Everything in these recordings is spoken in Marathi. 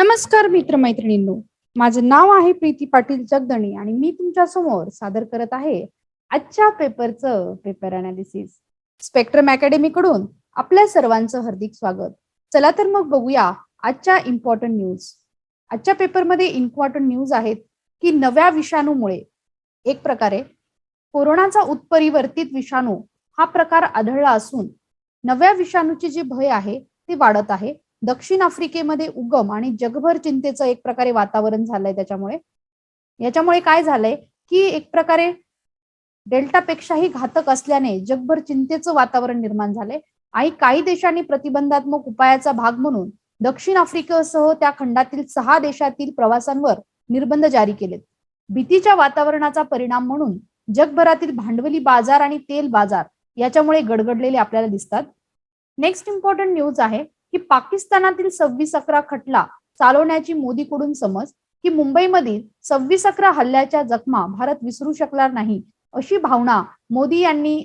नमस्कार मित्रमैत्रिणींनो. माझं नाव आहे प्रीती पाटील जगदणी आणि मी तुमच्यासमोर सादर करत आहे आजच्या पेपरचं पेपर अनालिसिस स्पेक्ट्रम अकॅडमी कडून आपल्या सर्वांचं हार्दिक स्वागत. चला तर मग बघूया आजच्या इम्पॉर्टंट न्यूज आजच्या पेपरमध्ये इम्पॉर्टंट न्यूज आहेत की नव्या विषाणूमुळे एक प्रकारे कोरोनाचा उत्परिवर्तित विषाणू हा प्रकार आढळला असून नव्या विषाणूचे जे भय आहे ते वाढत आहे. दक्षिण आफ्रिकेमध्ये उगम आणि जगभर चिंतेचं एक प्रकारे वातावरण झालंय त्याच्यामुळे. याच्यामुळे काय झालंय की एक प्रकारे डेल्टापेक्षाही घातक असल्याने जगभर चिंतेचं वातावरण निर्माण झालंय. आणि काही देशांनी प्रतिबंधात्मक उपायाचा भाग म्हणून दक्षिण आफ्रिकेसह त्या खंडातील सहा देशातील प्रवासांवर निर्बंध जारी केलेत. भीतीच्या वातावरणाचा परिणाम म्हणून जगभरातील भांडवली बाजार आणि तेल बाजार याच्यामुळे गडगडलेले आपल्याला दिसतात. नेक्स्ट इम्पॉर्टंट न्यूज आहे. की पाकिस्तानातील सव्वीस अकरा खटला चालवण्याची मोदीकडून समज की मुंबईमधील सव्वीस अकरा हल्ल्याच्या जखमा भारत विसरू शकणार नाही अशी भावना मोदी यांनी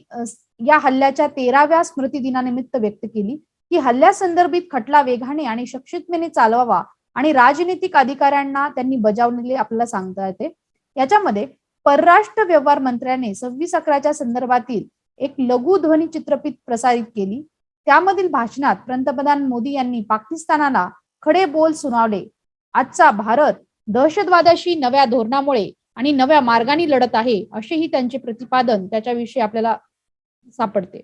या हल्ल्याच्या तेराव्या स्मृती दिनानिमित्त व्यक्त केली. की हल्ल्यासंदर्भित खटला वेगाने आणि सक्षिततेने चालवावा आणि राजनीतिक अधिकाऱ्यांना त्यांनी बजावलेले आपल्याला सांगता येते. याच्यामध्ये परराष्ट्र व्यवहार मंत्र्याने सव्वीस अकराच्या संदर्भातील एक लघु ध्वनी चित्रफित प्रसारित केली. त्यामधील भाषणात पंतप्रधान मोदी यांनी पाकिस्तानाला खडे बोल सुनावले. आजचा भारत दहशतवादाशी नव्या धोरणामुळे आणि नव्या मार्गाने लढत आहे असेही त्यांचे प्रतिपादन त्याच्याविषयी आपल्याला सापडते.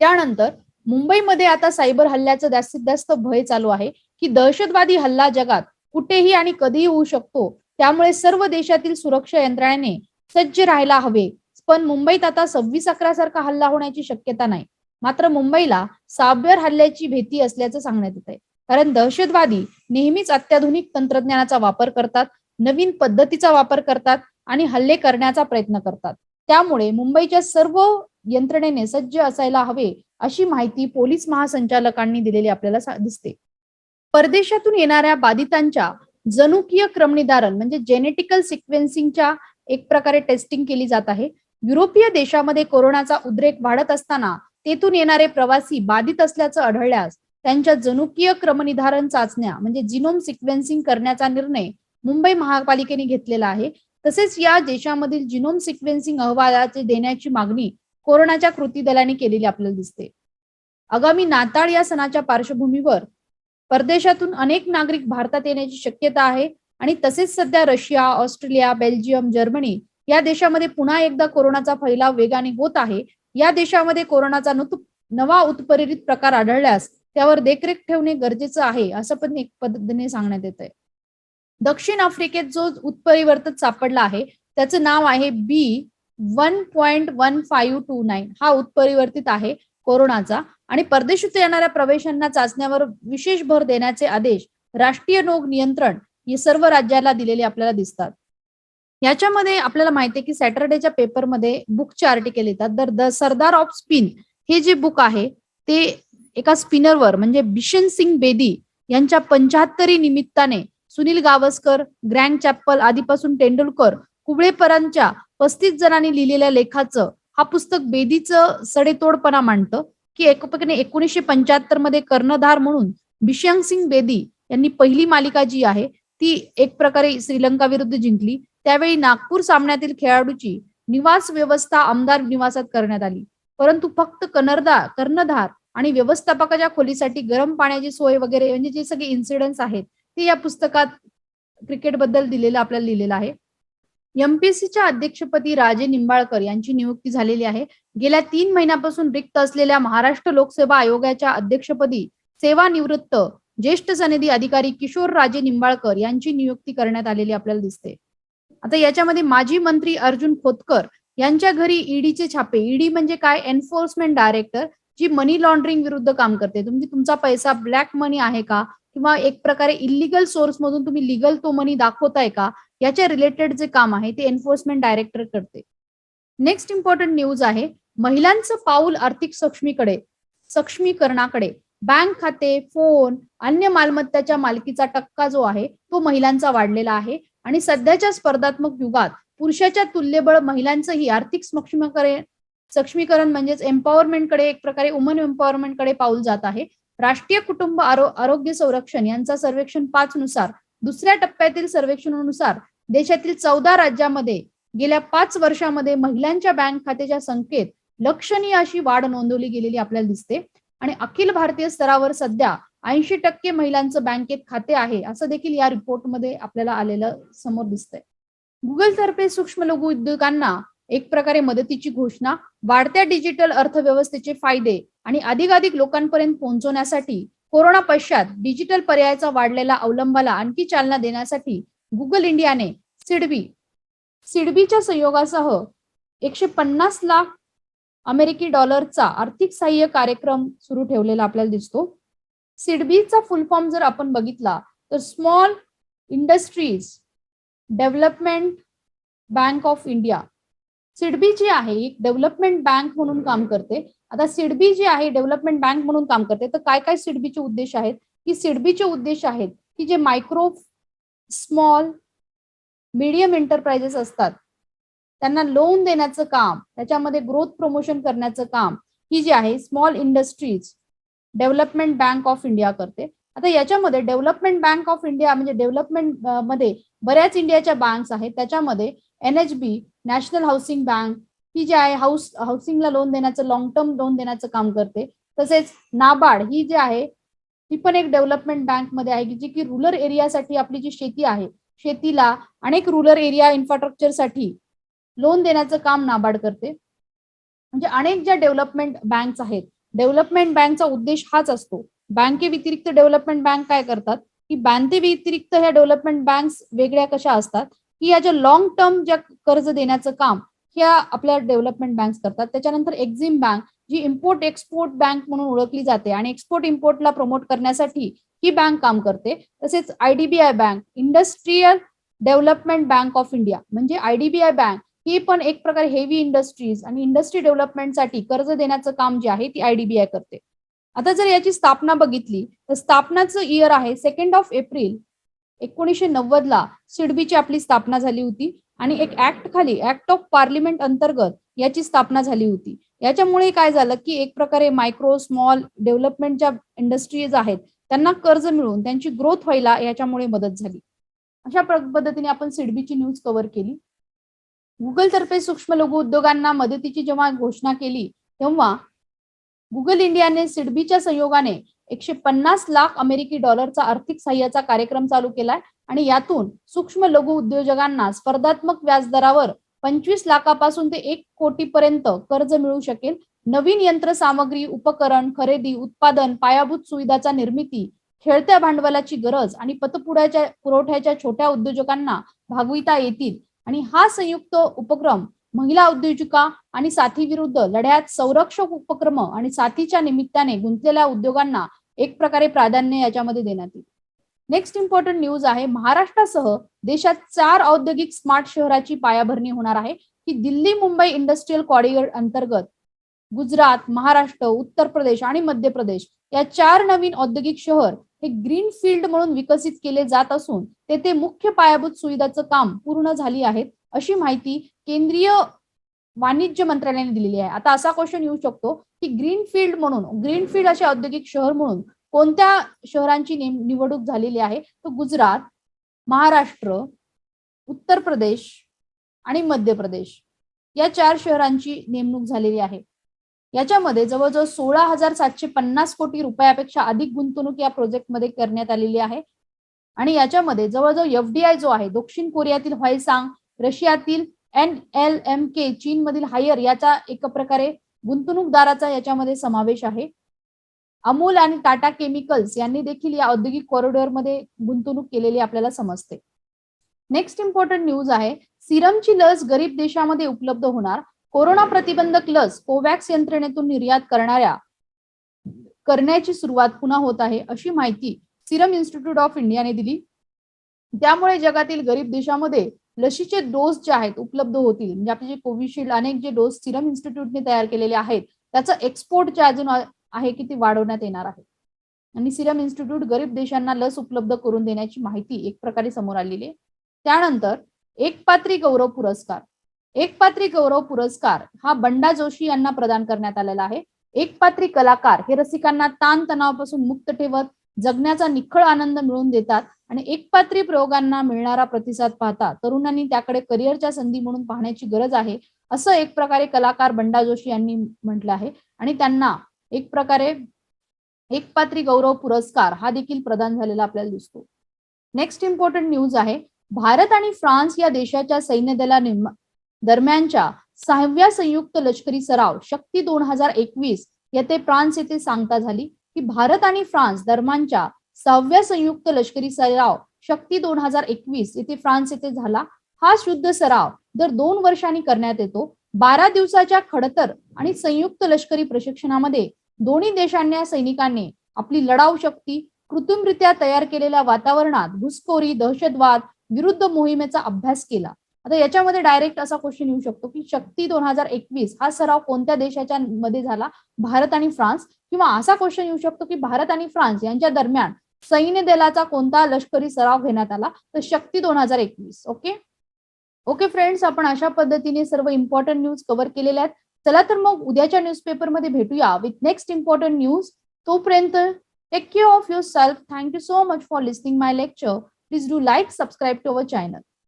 त्यानंतर मुंबईमध्ये आता सायबर हल्ल्याचं जास्तीत जास्त भय चालू आहे की दहशतवादी हल्ला जगात कुठेही आणि कधीही होऊ शकतो त्यामुळे सर्व देशातील सुरक्षा यंत्रणेने सज्ज राहायला हवे. पण मुंबईत आता सव्वीस अकरा सारखा हल्ला होण्याची शक्यता नाही. मात्र मुंबईला सायबर हल्ल्याची भीती असल्याचं सांगण्यात येत आहे कारण दहशतवादी नेहमीच अत्याधुनिक तंत्रज्ञानाचा वापर करतात नवीन पद्धतीचा वापर करतात आणि हल्ले करण्याचा प्रयत्न करतात. त्यामुळे मुंबईच्या सर्व यंत्रणेने सज्ज असायला हवे अशी माहिती पोलीस महासंचालकांनी दिलेली आपल्याला दिसते. परदेशातून येणाऱ्या बाधितांच्या जनुकीय क्रमनिधारण म्हणजे जेनेटिकल सिक्वेन्सिंगच्या एक प्रकारे टेस्टिंग केली जात आहे. युरोपीय देशामध्ये कोरोनाचा उद्रेक वाढत असताना तेथून येणारे प्रवासी बाधित असल्याचं आढळल्यास त्यांच्या जनुकीय क्रमनिधारण चाचण्या म्हणजे जिनोम सिक्वेन्सिंग करण्याचा निर्णय मुंबई महापालिकेने घेतलेला आहे. तसेच या देशामधील जिनोम सिक्वेन्सिंग अहवालाचे देण्याची मागणी कोरोनाच्या कृती दलाने केलेली आपल्याला दिसते. आगामी नाताळ या सणाच्या पार्श्वभूमीवर परदेशातून अनेक नागरिक भारतात येण्याची शक्यता आहे आणि तसेच सध्या रशिया ऑस्ट्रेलिया बेल्जियम जर्मनी या देशामध्ये पुन्हा एकदा कोरोनाचा फैलाव वेगाने होत आहे. या देशामध्ये कोरोनाचा नवा उत्प्रेरित प्रकार आढळल्यास त्यावर देखरेख ठेवणे गरजेचं आहे असं पण एक पद्धतीने सांगण्यात येत आहे दक्षिण आफ्रिकेत जो उत्परिवर्तन सापडला आहे त्याचं नाव आहे B one point one five two nine हा उत्परिवर्तित आहे कोरोनाचा आणि परदेशात येणाऱ्या प्रवेशांना चाचण्यावर विशेष भर देण्याचे आदेश राष्ट्रीय रोग नियंत्रण हे सर्व राज्याला दिलेले आपल्याला दिसतात. याच्यामध्ये आपल्याला माहिती आहे की सॅटरडेच्या पेपरमध्ये बुकचे आर्टिकल येतात. तर द सरदार ऑफ स्पिन हे जे बुक आहे ते एका स्पिनरवर म्हणजे बिशन सिंग बेदी यांच्या पंचाहत्तरी निमित्ताने सुनील गावस्कर ग्रँड चॅप्पल आधीपासून तेंडुलकर कुबळेपरांच्या पस्तीस जणांनी लिहिलेल्या लेखाचं हा पुस्तक बेदीचं सडेतोडपणा मांडतं की एकपणे एकोणीसशे पंच्याहत्तरमध्ये कर्णधार म्हणून बिशंग सिंग बेदी यांनी पहिली मालिका जी आहे ती एक प्रकारे श्रीलंका विरुद्ध जिंकली. त्यावेळी नागपूर सामन्यातील खेळाडूची निवास व्यवस्था आमदार निवासात करण्यात आली. परंतु फक्त कर्णधार कर्णधार आणि व्यवस्थापकाच्या खोलीसाठी गरम पाण्याची सोय वगैरे म्हणजे जे सगळे इन्सिडेंट्स आहेत ते या पुस्तकात क्रिकेटबद्दल दिलेलं आपल्याला लिहिलेलं आहे. एमपीएससीच्या अध्यक्षपदी राजे निंबाळकर यांची नियुक्ती झालेली आहे. गेल्या तीन महिन्यापासून रिक्त असलेल्या महाराष्ट्र लोकसेवा आयोगाच्या अध्यक्षपदी सेवानिवृत्त ज्येष्ठ सनदी अधिकारी किशोर राजे निंबाळकर यांची नियुक्ती करण्यात आलेली आपल्याला दिसते. आता याच्यामध्ये माजी मंत्री अर्जुन खोतकर यांच्या घरी ईडीचे छापे. ईडी म्हणजे काय? एन्फोर्समेंट डायरेक्टर जी मनी लॉन्ड्रिंग विरुद्ध काम करते. तुम्ही तुमचा पैसा ब्लॅक मनी आहे का? किंवा एक प्रकारे इलिगल सोर्स मधून तुम्ही लिगल तो मनी दाखवताय का? याच्या रिलेटेड जे काम आहे ते एन्फोर्समेंट डायरेक्टर करते. नेक्स्ट इम्पॉर्टंट न्यूज आहे महिलांचं पाऊल आर्थिक सक्षमीकडे सक्षमीकरणाकडे. बँक खाते फोन अन्य मालमत्ताच्या मालकीचा टक्का जो आहे तो महिलांचा वाढलेला आहे. आणि सध्याच्या स्पर्धात्मक युगात पुरुषाच्या तुल्यबळ महिलांचंही आर्थिक सक्षमीकरण सक्षमीकरण म्हणजेच एम्पॉवरमेंटकडे एक प्रकारे वुमन एम्पॉवरमेंटकडे पाऊल जात आहे. राष्ट्रीय कुटुंब आरोग्य संरक्षण यांचा सर्वेक्षण पाच नुसार दुसऱ्या टप्प्यातील सर्वेक्षणानुसार देशातील चौदा राज्यामध्ये गेल्या पाच वर्षामध्ये महिलांच्या बँक खात्याच्या संख्येत लक्षणीय अशी वाढ नोंदवली गेलेली आपल्याला दिसते. आणि अखिल भारतीय स्तरावर सध्या ऐंशी टक्के महिलांचं बँकेत खाते आहे असं देखील या रिपोर्टमध्ये आपल्याला आलेलं समोर दिसतंय. गुगल तर्फे सूक्ष्म लघु उद्योगांना एक प्रकारे मदतीची घोषणा वाढत्या डिजिटल अर्थव्यवस्थेचे फायदे आणि अधिकाधिक लोकांपर्यंत पोहोचवण्यासाठी कोरोना पश्चात डिजिटल पर्यायाचा वाढलेला अवलंबाला आणखी चालना देण्यासाठी गुगल इंडियाने सिडबी सिडबीच्या सहयोगासह एकशे पन्नास लाख अमेरिकी डॉलरचा आर्थिक सहाय्य कार्यक्रम सुरू ठेवलेला आपल्याला दिसतो. सिडबीचा फुल फॉर्म जर आपण बघितला तर small industries development bank of India SIDBI जी आहे एक डेव्हलपमेंट बँक म्हणून काम करते. आता सिडबी जी आहे डेव्हलपमेंट बँक म्हणून काम करते. तर काय काय सिडबीचे उद्देश आहेत? की सिडबीचे उद्देश आहेत की जे मायक्रो स्मॉल मीडियम एंटरप्राइजेस असतात. त्यांना लोन देण्याचं काम त्याच्यामध्ये ग्रोथ प्रमोशन करण्याचं काम ही जी आहे small industries development bank of India करते. आता याच्यामध्ये डेव्हलपमेंट बँक ऑफ इंडिया म्हणजे डेव्हलपमेंटमध्ये बऱ्याच इंडियाच्या बँक्स आहेत. त्याच्यामध्ये N H B national housing bank ही जी आहे हाऊस हाऊसिंगला लोन देण्याचं लॉंग टर्म लोन देण्याचं काम करते. तसेच नाबार्ड ही जी आहे ही पण एक डेव्हलपमेंट बँकमध्ये आहे की जी की रुरल एरियासाठी आपली जी शेती आहे शेतीला अनेक रुरल एरिया इन्फ्रास्ट्रक्चरसाठी लोन देण्याचं काम नाबार्ड करते. म्हणजे अनेक ज्या डेव्हलपमेंट बँक्स आहेत डेव्हलपमेंट बँकचा उद्देश हाच असतो. बँके व्यतिरिक्त डेव्हलपमेंट बँक काय करतात? की बँके व्यतिरिक्त ह्या डेव्हलपमेंट बँक वेगळ्या कशा असतात? की या ज्या लॉंग टर्म ज्या कर्ज देण्याचं काम ह्या आपल्या डेव्हलपमेंट बँक्स करतात. त्याच्यानंतर एक्झिम बँक जी इम्पोर्ट एक्सपोर्ट बँक म्हणून ओळखली जाते आणि एक्सपोर्ट इम्पोर्टला प्रमोट करण्यासाठी ही बँक काम करते. तसेच IDBI bank industrial development bank of India म्हणजे आयडीबीआय बँक ही पण एक प्रकारे हेवी इंडस्ट्रीज आणि इंडस्ट्री डेव्हलपमेंटसाठी कर्ज देण्याचं काम जे आहे ती आयडीबीआय करते. आता जर याची स्थापना बघितली तर स्थापनाचं इयर आहे सेकंड ऑफ एप्रिल एकोणीसशे नव्वद ला सिडबीची आपली स्थापना झाली होती आणि एक ऍक्ट खाली ऍक्ट ऑफ पार्लिमेंट अंतर्गत याची स्थापना झाली होती. याच्यामुळे काय झालं की एक प्रकारे मायक्रो स्मॉल डेव्हलपमेंट ज्या इंडस्ट्रीज आहेत त्यांना कर्ज मिळून त्यांची ग्रोथ व्हायला याच्यामुळे मदत झाली. अशा पद्धतीने आपण सिडबीची न्यूज कव्हर केली. गुगल तर्फे सूक्ष्म लघु उद्योगांना मदतीची जेव्हा घोषणा केली तेव्हा गुगल इंडियाने सिडबीच्या सहयोगाने एकशे पन्नास लाख अमेरिकी डॉलरचा आर्थिक सहाय्याचा कार्यक्रम चालू केलाय आणि यातून सूक्ष्म लघु उद्योजकांना स्पर्धात्मक व्याजदरावर पंचवीस लाखापासून ते एक कोटीपर्यंत कर्ज मिळू शकेल. नवीन यंत्रसामग्री उपकरण खरेदी उत्पादन पायाभूत सुविधाचा निर्मिती खेळत्या भांडवलाची गरज आणि पतपुड्याच्या पुरवठ्याच्या छोट्या उद्योजकांना भागविता येतील. आणि हा संयुक्त उपक्रम महिला उद्योजिका आणि साथी विरुद्ध लढ्यात संरक्षक उपक्रम आणि साथीच्या निमित्ताने गुंतलेल्या उद्योगांना एक प्रकारे प्राधान्य याच्यामध्ये देण्यात येईल. नेक्स्ट इम्पॉर्टंट न्यूज आहे महाराष्ट्रासह देशात चार औद्योगिक स्मार्ट शहराची पायाभरणी होणार आहे की दिल्ली मुंबई इंडस्ट्रीयल कॉरिडॉर अंतर्गत गुजरात महाराष्ट्र उत्तर प्रदेश आणि मध्य प्रदेश या चार नवीन औद्योगिक शहर हे ग्रीन फील्ड म्हणून विकसित केले जात असून तेथे मुख्य पायाभूत सुविधाचं काम पूर्ण झाली आहेत अशी माहिती केंद्रीय वाणिज्य मंत्रालयाने दिलेली आहे. आता असा क्वेश्चन येऊ शकतो की ग्रीन फील्ड म्हणून ग्रीन फील्ड असे औद्योगिक शहर म्हणून कोणत्या शहरांची निवडणूक झालेली आहे? तर गुजरात महाराष्ट्र उत्तर प्रदेश आणि मध्य प्रदेश या चार शहरांची नेमणूक झालेली आहे. याच्यामध्ये जवळजवळ सोळा हजार सातशे पन्नास कोटी रुपयापेक्षा अधिक गुंतवणूक या प्रोजेक्टमध्ये करण्यात आलेली आहे. आणि याच्यामध्ये जवळजवळ एफडीआय जो आहे दक्षिण कोरियातील व्हायसांग रशियातील एन एल एम के चीन मधील हायर याचा एक प्रकारे गुंतवणूकदाराचा याच्यामध्ये समावेश आहे. अमूल आणि टाटा केमिकल्स यांनी देखील या औद्योगिक कॉरिडॉरमध्ये गुंतवणूक केलेली आपल्याला समजते. नेक्स्ट इम्पॉर्टंट न्यूज आहे सिरमची लस गरीब देशामध्ये उपलब्ध होणार. कोरोना प्रतिबंधक लस कोवॅक्स यंत्रणेतून निर्यात करणाऱ्या करण्याची सुरुवात पुन्हा होत आहे अशी माहिती सिरम इन्स्टिट्यूट ऑफ इंडियाने दिली. त्यामुळे जगातील गरीब देशामध्ये लशीचे डोस जे आहेत उपलब्ध होतील. म्हणजे आपले जे कोविशिल्ड अनेक जे डोस सिरम इन्स्टिट्यूटने तयार केलेले आहेत त्याचं एक्सपोर्ट जे अजून आहे की ते वाढवण्यात येणार आहे. आणि सिरम इन्स्टिट्यूट गरीब देशांना लस उपलब्ध करून देण्याची माहिती एक प्रकारे समोर आलेली आहे. त्यानंतर एक पात्री गौरव पुरस्कार. एकपात्री गौरव पुरस्कार हा बंडा जोशी यांना प्रदान करण्यात आलेला आहे. एकपात्री कलाकार हे रसिकांना ताण तणावापासून मुक्त ठेवत जगण्याचा निखळ आनंद मिळवून देतात आणि एकपात्री प्रयोगांना मिळणारा प्रतिसाद पाहता तरुणांनी त्याकडे करिअरच्या संधी म्हणून पाहण्याची गरज आहे असं एक प्रकारे कलाकार बंडा जोशी यांनी म्हटलं आहे. आणि त्यांना एक प्रकारे एकपात्री गौरव पुरस्कार हा देखील प्रदान झालेला आपल्याला दिसतो. नेक्स्ट इम्पॉर्टंट न्यूज आहे. भारत आणि फ्रान्स या देशाच्या सैन्य दला दरम्यानच्या सहाव्या संयुक्त लष्करी सराव शक्ती दोन हजार एकवीस येथे फ्रान्स येथे सांगता झाली की भारत आणि फ्रान्स दरम्यानच्या सहाव्या संयुक्त लष्करी सराव शक्ती दोन हजार एकवीस येथे फ्रान्स येथे झाला. हा शुद्ध सराव दर दोन वर्षांनी करण्यात येतो. बारा दिवसाच्या खडतर आणि संयुक्त लष्करी प्रशिक्षणामध्ये दोन्ही देशांना सैनिकांनी आपली लढाऊ शक्ती कृत्रिमरित्या तयार केलेल्या वातावरणात घुसखोरी दहशतवाद विरुद्ध मोहिमेचा अभ्यास केला. आता याच्यामध्ये डायरेक्ट असा क्वेश्चन येऊ शकतो की शक्ती दोन हजार एकवीस हा सराव कोणत्या देशाच्या मध्ये झाला? भारत आणि फ्रान्स. किंवा असा क्वेश्चन येऊ शकतो की भारत आणि फ्रान्स यांच्या दरम्यान सैन्य दलाचा कोणता लष्करी सराव घेण्यात आला? तर शक्ती दोन हजार एकवीस. ओके ओके फ्रेंड्स आपण अशा पद्धतीने सर्व इम्पॉर्टंट न्यूज कव्हर केलेल्या आहेत. चला तर मग उद्याच्या न्यूजपेपरमध्ये भेटूया विथ नेक्स्ट इम्पॉर्टंट न्यूज तोपर्यंत take care of yourself thank you so much for listening my lecture please do like subscribe to our channel